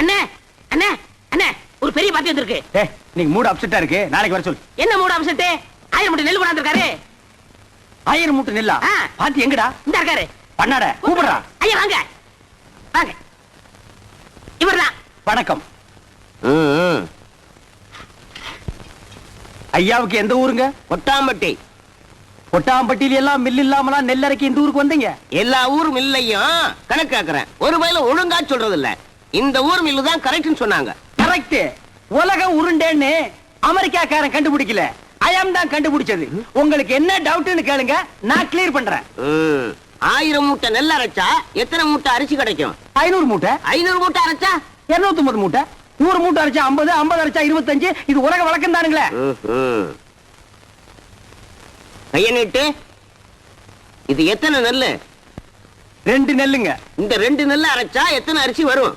அண்ணே அண்ணே அண்ணே ஒரு பெரிய பார்ட்டி வந்திருக்கு. ஏ நீங்க மூடு அப்செட்டா இருக்கு. நாளைக்கு வர சொல்லு. என்ன மூட அம்சத்து ஆயிரம் மூட்டை நெல் கொண்டாந்துருக்காரு ஆயிரம் மூட்டை நெல்லா? ஆ. பாத்தி எங்கடா? இந்த இருக்காரு. பண்ணாட கூப்பிடுறா. ஐயா வாங்க. வாங்க. இவர்தான் வணக்கம். ஐயாவுக்கு எந்த ஊருங்க? கொட்டாம்பட்டி கொட்டாம்பட்டியில எல்லாம் மில் இல்லாமலாம் நெல் அரைக்க இந்த ஊருக்கு வந்தீங்க? எல்லா ஊர் மில்லையும் கணக்கு கேக்குறேன். ஒரு வயல ஒழுங்கா சொல்றது இல்ல இந்த ஊர் மில்லு தான் கரெக்ட்னு சொன்னாங்க. கரெக்ட் உலக உருண்டேன்னு அமெரிக்காக்காரன் கண்டுபிடிக்கல. ஐயாம் தான் கண்டுபிடிச்சது. உங்களுக்கு என்ன டவுட்னு கேளுங்க நான் கிளியர் பண்றேன். ஆயிரம் மூட்டை நெல் அரைச்சா எத்தனை மூட்டை அரிசி கிடைக்கும்? ஐநூறு மூட்டை. ஐநூறு மூட்டை அரைச்சா? இருநூத்தி ஒன்பது மூட்டை. நூறு மூட்டை அரைச்சா ஐம்பது ஐம்பது அரைச்சா இருபத்தஞ்சு. இது உலக வழக்கம் தானுங்களே. கைய நீட்டு. இது எத்தனை நெல்லு? ரெண்டு நெல்லுங்க. இந்த ரெண்டு நெல்லு அரைச்சா எத்தனை அரிசி வரும்?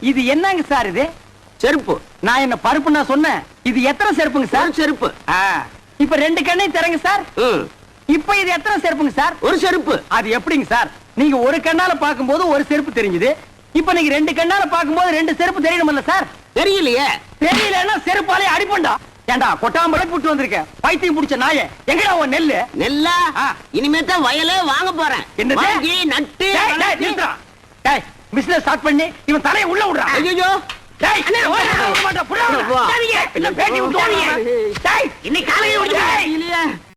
இது என்னங்க சார் இது? செருப்பு. நான் என்ன பருப்பு நான் சொன்னேன். இது எத்தனை செருப்புங்க சார்? செருப்பு. இப்ப ரெண்டு கண்ணையும் திறங்க சார். இப்ப இது எத்தனை செருப்புங்க சார்? ஒரு செருப்பு. அது எப்படிங்க சார்? நீங்க ஒரு கண்ணால பாக்கும்போது ஒரு செருப்பு தெரிஞ்சுது. இப்ப நீங்க ரெண்டு கண்ணால பாக்கும்போது ரெண்டு செருப்பு தெரியணும்ல சார்? தெரியலையே. தெரியலன்னா செருப்பாலே அடிப்பண்டா. ஏண்டா கொட்டாம்படை புட்டு வந்திருக்க. பைத்தியம் புடிச்ச நாயே. எங்கடா உன் நெல்லு? நெல்லா. இனிமே தான் வயலே வாங்க போறேன்? வாங்கி நட்டு பிசினஸ் ஸ்டார்ட் பண்ணி இவன் தலைய உள்ள விடுறான். ஐயோ இன்னைக்கு காலையில